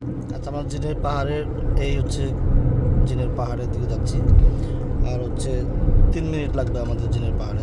আচ্ছা আমরা জিনের পাহাড়ের এই হচ্ছে জিনের পাহাড়ের দিকে যাচ্ছি। আর হচ্ছে তিন মিনিট লাগবে আমাদের জিনের পাহাড়ে